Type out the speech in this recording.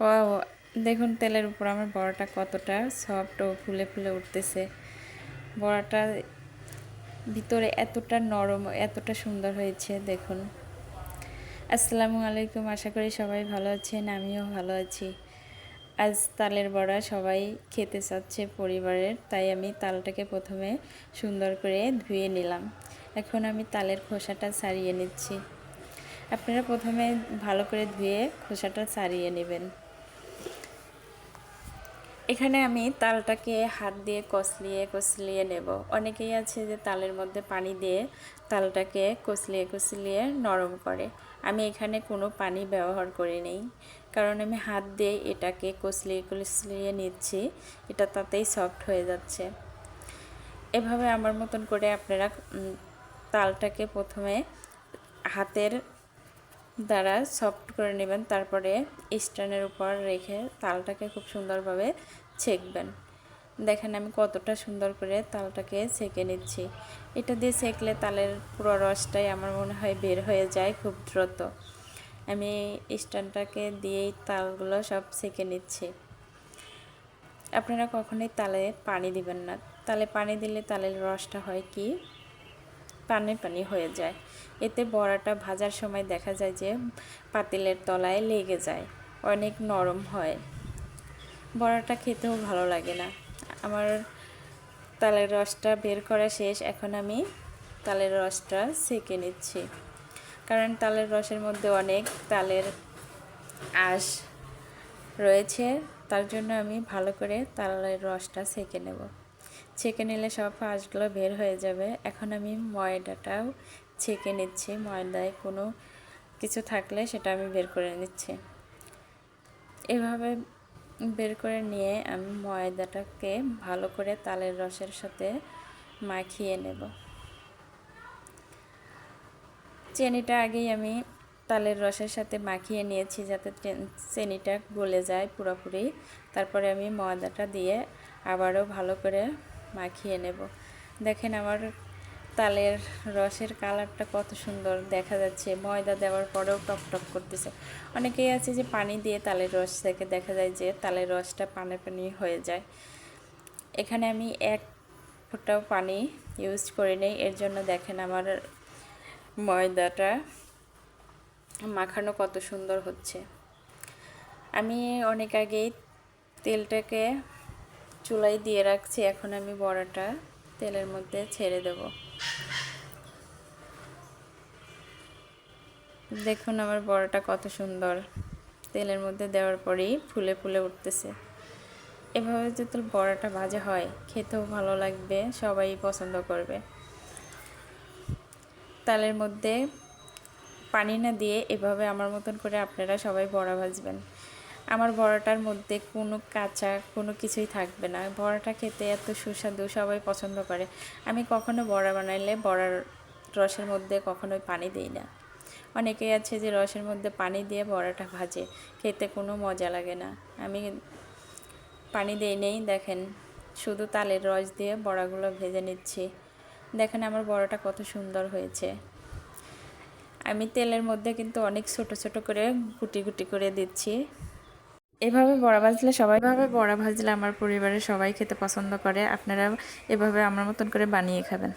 ও দেখুন তেলের উপর আমার বড়াটা কতটা সফট ও ফুলে ফুলে উঠতেছে। বড়াটা ভিতরে এতটা নরম, এতটা সুন্দর হয়েছে, দেখুন। আসসালামু আলাইকুম, আশা করি সবাই ভালো আছেন, আমিও ভালো আছি। আজ তালের বড়া সবাই খেতে চাচ্ছে পরিবারের, তাই আমি তালটাকে প্রথমে সুন্দর করে ধুয়ে নিলাম। এখন আমি তালের খোসাটা ছাড়িয়ে নিচ্ছি। আপনারা প্রথমে ভালো করে ধুয়ে খোসাটা ছাড়িয়ে নেবেন। এখানে আমি তালটাকে হাত দিয়ে কষলিয়ে কষলিয়ে নেব। অনেকেই আছে যে তালের মধ্যে পানি দিয়ে তালটাকে কষলিয়ে কষলিয়ে নরম করে। আমি এখানে কোনো পানি ব্যবহার করি নেই, কারণ আমি হাত দিয়ে এটাকে কষলিয়ে কষলিয়ে নিচ্ছি, এটা তাতেই সফট হয়ে যাচ্ছে। এভাবে আমার মতন করে আপনারা তালটাকে প্রথমে হাতের দ্বারা সফট করে নেবেন, তারপরে স্ট্যান্ডের উপর রেখে তালটাকে খুব সুন্দরভাবে ছেঁকবেন। দেখেন আমি কতটা সুন্দর করে তালটাকে ছেঁকে নিচ্ছি। এটা দিয়ে সেঁকলে তালের পুরো রসটাই আমার মনে হয় বের হয়ে যায় খুব দ্রুত। আমি স্ট্যান্ডটাকে দিয়েই তালগুলো সব ছেঁকে নিচ্ছি। আপনারা কখনোই তালে পানি দিবেন না। তালে পানি দিলে তালের রসটা হয় কি? পানি পানি হয়ে যায়। এতে বড়াটা ভাজার সময় দেখা যায় যে পাতিলের তলায় লেগে যায়, অনেক নরম হয়। বড়াটা খেতেও ভালো লাগে না। আমার তালের রসটা বের করা শেষ, এখন আমি তালের রসটা সেঁকে নিচ্ছি। কারণ তালের রসের মধ্যে অনেক তালের আঁশ রয়েছে, তার জন্য আমি ভালো করে তালের রসটা সেঁকে নেব। ছেঁকে নিলে সব আঁশগুলো বের হয়ে যাবে। এখন আমি ময়দাটাও ছেঁকে নিচ্ছি। ময়দায় কোনো কিছু থাকলে সেটা আমি বের করে নিচ্ছি। এভাবে বের করে নিয়ে আমি ময়দাটাকে ভালো করে তালের রসের সাথে মাখিয়ে নেব। চেনিটা আগেই আমি তালের রসের সাথে মাখিয়ে নিয়েছি যাতে চেনিটা গলে যায় পুরোপুরি। তারপরে আমি ময়দাটা দিয়ে আবারও ভালো করে মাখিয়ে নেব। দেখেন আমার তালের রসের কালারটা কত সুন্দর দেখা যাচ্ছে। ময়দা দেওয়ার পরেও টক টক করতেছে। অনেকেই আছে যে পানি দিয়ে তালের রস থেকে দেখা যায় যে তালের রসটা পানে পানি হয়ে যায়। এখানে আমি এক ফোঁটাও পানি ইউজ করে নেই। এর জন্য দেখেন আমার ময়দাটা মাখানো কত সুন্দর হচ্ছে। আমি অনেক আগেই তেলটাকে চুলাই দিয়ে রাখছি, এখন আমি বড়াটা তেলের মধ্যে ছেড়ে দেব। দেখুন আমার বড়াটা কত সুন্দর। তেলের মধ্যে দেওয়ার পরেই ফুলে ফুলে উঠতেছে। এভাবে যদি বড়াটা ভাজা হয়, খেতেও ভালো লাগবে, সবাই পছন্দ করবে। তালের মধ্যে পানি না দিয়ে এভাবে আমার মতন করে আপনারা সবাই বড়া ভাজবেন। আমার বড়াটার মধ্যে কোনো কাঁচা কোনো কিছুই থাকবে না। বড়াটা খেতে এত সুস্বাদু, সবাই পছন্দ করে। আমি কখনো বড়া বানাইলে বড়ার রসের মধ্যে কখনোই পানি দিই না। অনেকেই আছে যে রসের মধ্যে পানি দিয়ে বড়াটা ভাজে, খেতে কোনো মজা লাগে না। আমি পানি দিই নেই, দেখেন, শুধু তালের রস দিয়ে বড়াগুলো ভেজে নিচ্ছি। দেখেন আমার বড়াটা কত সুন্দর হয়েছে। আমি তেলের মধ্যে কিন্তু অনেক ছোট ছোট করে গুটি গুটি করে দিচ্ছি। এভাবে বড়া ভাজলে সবাই ভাবে বড়া ভাজলে আমার পরিবারের সবাই খেতে পছন্দ করে। আপনারা এভাবে আমার মতন করে বানিয়ে খাবেন।